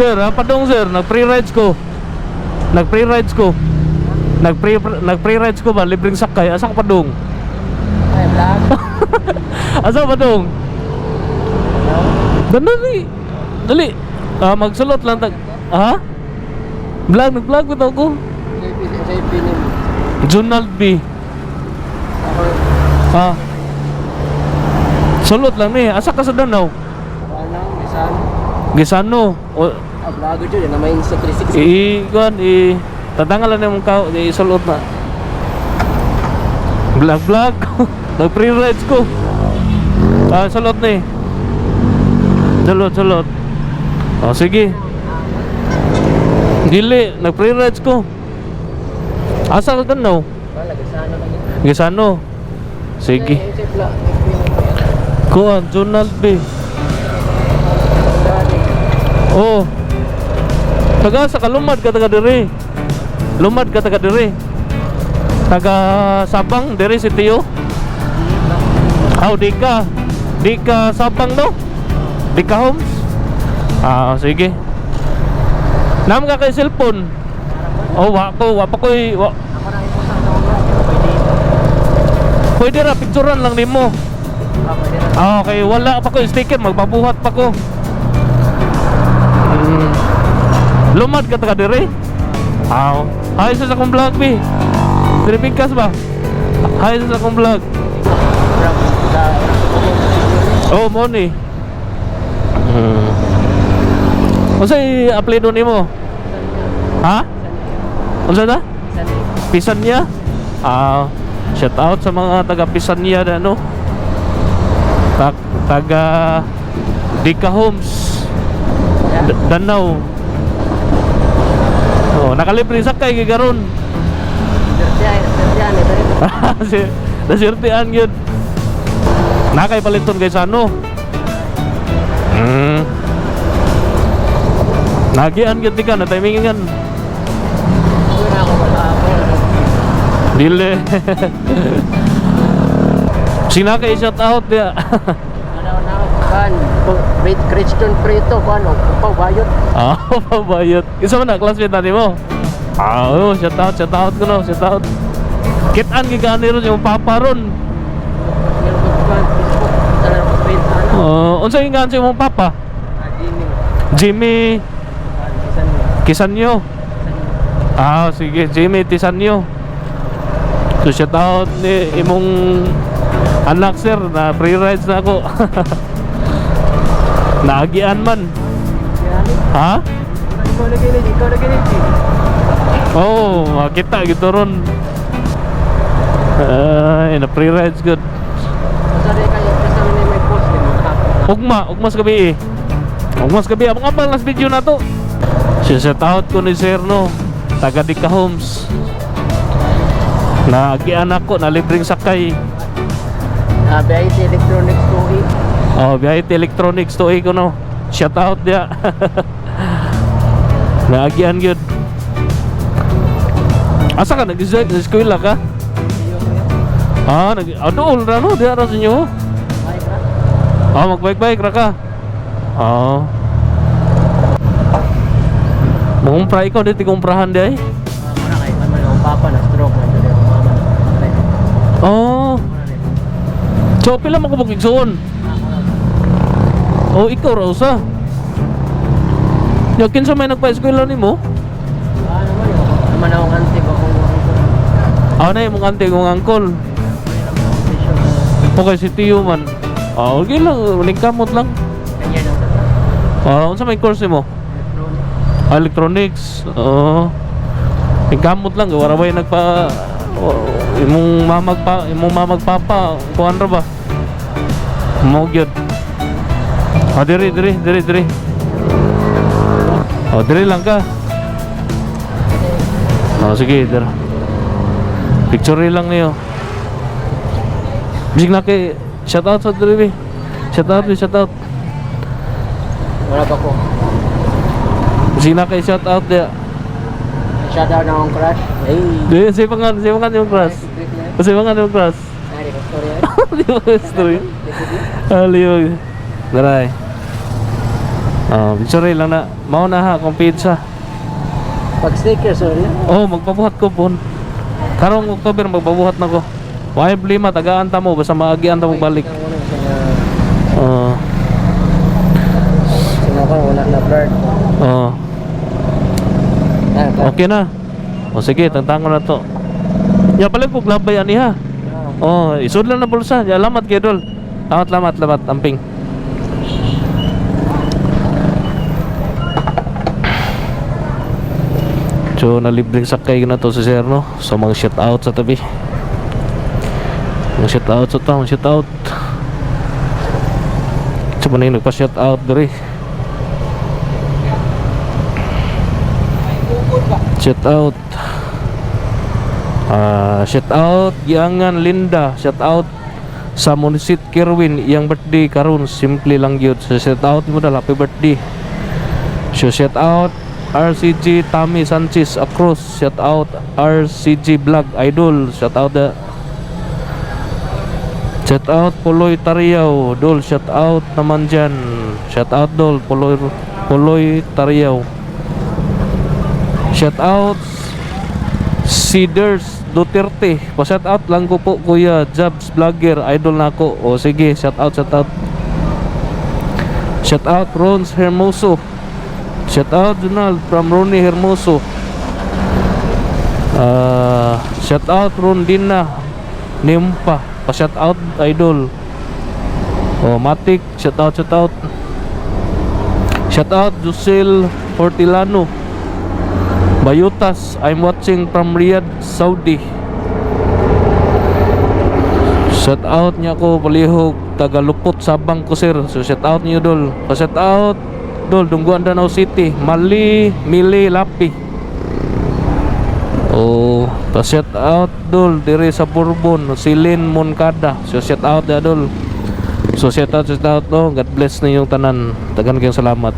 Sir, ha, padong sir, nag-free rides ko. Nag-free rides ko. Nag-free nag-free rides ko ba libreng sakay asa ka padong? Ay, vlog. Asa padong? Dali. Dali. Ah, magsulot lang tag. Ha? Vlog, nag-vlog ko ko. Sa ipinim. Junald B. Ha? Sulot lang ni. Asa ka sa Danau? ano, isan. Gisano. O, Ah, vlogger dyan, na may Insta 360. i kuan i tatangalan na mong kao i sulot na. Vlog vlog. Nag free rides ko. Ah, sulot ni. Sulot sulot. Oh, sige. Dili, nag free rides ko. Asa ka Danau? Wala, gasano lang. Gisano. Sige. Sa. Kuan, Junald B. Oh. Taga sa kalumad ka taga diri. Lumad ka taga diri. Taga Sabang diri si Tio. Aw di ka. Di ka Sabang no? Di ka homes? Ah, sige. Nam ka kay cellphone. Oh, wa ko, wa pa ko wa. Ako na ipusan sa mga vlog. Pwede. Ra picturean lang nimo. Ah, okay, wala pa ko sticker, magpabuhat pa ko. Mm. Lumad ka taga dire? Aw. Hay sa akong vlog bi. Dire ba? Hay sa akong vlog. Oh, mo ni. Hmm. Unsay apelyido nimo? Ha? Unsa na? Isan eh. Pisan niya? Ah, shout out sa mga taga Pisan niya na ano. Tag taga Dika Homes. Danau. Oh, nakalibre sakay kay garon. Sertian, sertian, ito rin. si nasirtian yun. Nakay paliton kay Sano. Hmm. Nagian gyud di ka na timingan. Uy, na ako, wala ako. Dile. Sina kay shout out dia. Ano na ako, kan, Great Christian Prito, kan, o, upaw, bayot. Ah, pabayot. Isa man na classmate na mo. Ah, oh, shout out, shout out ko no, shout out. Kitaan gigani ron yung papa ron. Oh, unsa yung gansi mong papa? Jimmy, Kisanyo. Ah, sige, Jimmy Tisanyo. So shout out ni imong anak sir na free rides na ako. Naagian man. Ha? ikaw ikaw oh, makita gitu ron. Ay, na free rides good. Masari kayo, kasama na may post, ni mo, ha? Ugma, ugmas gabi eh. Ugmas gabi, abang abang last video na to. Si shout out ko ni Sir no, taga Dika Homes. Naagian ako, na libreng sakay. Ah, BIT Electronics 2E. Oh, ti electronics to ko no. Shout out dia. Naagian gyud. Asa ka nag eskwela ka? Ah, nag adool ra no, diha ra sa inyo. Ah, magbike-bike ra ka. Ah. Mumpra ikaw dito kumprahan di ay. Ah, muna kay, man, ang papa na stroke, dali, ang mama na. Oh. So pila man ko bugigsoon. Ah. Oh, ikaw ra usa. Yakin sa may nagpa-eskwela nimo? Kung Ah, na yung mong ante kong competition. Okay, si Tio man. Ah, okay lang, nagkamot lang. Ah, unsa may course mo? Ah, electronics. Oo. nagkamot lang, wala ba yung nagpa oh, imong mamag pa, imong mamag papa, kuan ra ba? Mo gyud. Ah, diri, diri, diri, diri. Oh, diri lang ka. Oh, sige, dira. Picture lang niyo. Bisig na kay shout out sa diri. Shout out, shout out. Wala pa ko. Bisig na kay shout out dia. Shoutout na akong crush. Ay. Di, si pangan, si pangan yung crush. Kasi pangan yung crush. Ay, di ko story yan. Di ba story? Di ko di. Aliyo. Daray. Ah, sorry lang na. Mao na ha akong pizza. Pag sticker, sorry. Oh, magpabuhat ko pon. Karong October magpabuhat na ko. Why problema tagaan ta mo basta maagian ta mo balik. Oh, Sino ko, wala na blurred. oh. Ah, pa- Okay na. O sige, tangtangon na to. Ya balik ko glabay ani ha. Oh, isud lang na bulsa. Ya lamat kay dol. Lamat lamat lamat amping. So, nalibreng sakay na to si Sir, no? So, mga shout out sa tabi. Mga shout out sa to, mga shout out. So, na yung nagpa-shout out diri. Shout out. Ah, shout out Giangan Linda. Shout out sa Munisit Kerwin iyang birthday karon simple lang gyud. So shout out mo dala happy birthday. So shout out RCG Tommy Sanchez Across. Shout out RCG Vlog Idol. Shout out the Shout out Puloy Tariyaw. Dol shout out naman dyan. Shout out Dol Puloy Puloy Tariyaw. Shout out Cedars Duterte. Pa-shout out lang ko po Kuya Jobs Vlogger, idol na ako. O sige, shout out, shout out. Shout out Rons Hermoso. Shout out Donald from Ronnie Hermoso. Ah, shout out Rondina Nimpa. Pa-shout out idol. O Matic, shout out, shout out. Shout out Jusel Hortilano. Bayutas, I'm watching from Riyadh, Saudi. Shout out niya ko palihog Tagalupot Sabang ko sir. So shout out niyo dol. Pa shout out dol Dungguan Danau City, Mali, Mili, Lapi. Oh, pa shout out dol diri sa Bourbon, Silin Moncada. So shout out da dol. So shout out, shout out no. God bless ninyong tanan. Tagan kayong salamat.